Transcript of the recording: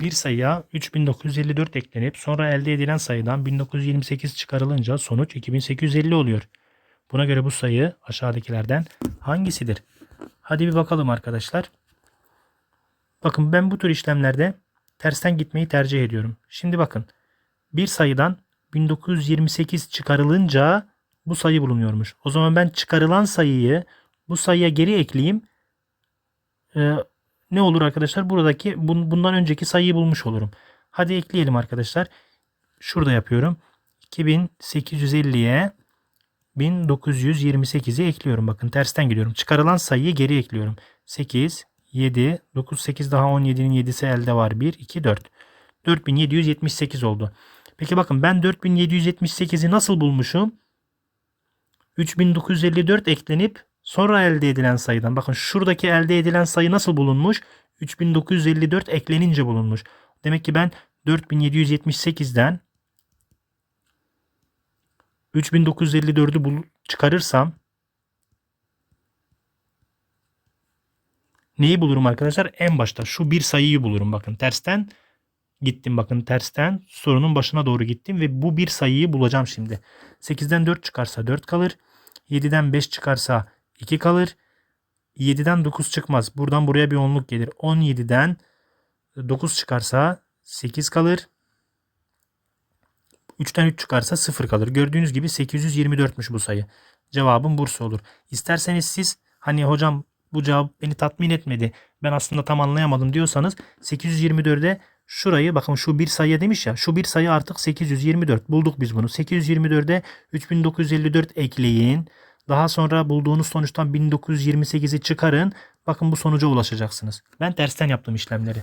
Bir sayıya 3954 eklenip sonra elde edilen sayıdan 1928 çıkarılınca sonuç 2850 oluyor. Buna göre bu sayı aşağıdakilerden hangisidir? Hadi bir bakalım arkadaşlar. Bakın ben bu tür işlemlerde tersten gitmeyi tercih ediyorum. Şimdi bakın bir sayıdan 1928 çıkarılınca bu sayı bulunuyormuş. O zaman ben çıkarılan sayıyı bu sayıya geri ekleyeyim. Ee, ne olur arkadaşlar? Buradaki bun- bundan önceki sayıyı bulmuş olurum. Hadi ekleyelim arkadaşlar. Şurada yapıyorum. 2850'ye 1928'i ekliyorum. Bakın tersten gidiyorum. Çıkarılan sayıyı geri ekliyorum. 8, 7, 9, 8 daha 17'nin 7'si elde var. 1, 2, 4. 4778 oldu. Peki bakın ben 4778'i nasıl bulmuşum? 3954 eklenip sonra elde edilen sayıdan. Bakın şuradaki elde edilen sayı nasıl bulunmuş? 3954 eklenince bulunmuş. Demek ki ben 4778'den 3954'ü bul çıkarırsam neyi bulurum arkadaşlar? En başta şu bir sayıyı bulurum. Bakın tersten gittim. Bakın tersten sorunun başına doğru gittim ve bu bir sayıyı bulacağım şimdi. 8'den 4 çıkarsa 4 kalır. 7'den 5 çıkarsa 2 kalır. 7'den 9 çıkmaz. Buradan buraya bir onluk gelir. 17'den 9 çıkarsa 8 kalır. 3'ten 3 çıkarsa 0 kalır. Gördüğünüz gibi 824'müş bu sayı. Cevabım Bursa olur. İsterseniz siz hani hocam bu cevap beni tatmin etmedi. Ben aslında tam anlayamadım diyorsanız 824'e şurayı bakın şu bir sayı demiş ya. Şu bir sayı artık 824. Bulduk biz bunu. 824'e 3954 ekleyin. Daha sonra bulduğunuz sonuçtan 1928'i çıkarın. Bakın bu sonuca ulaşacaksınız. Ben tersten yaptım işlemleri.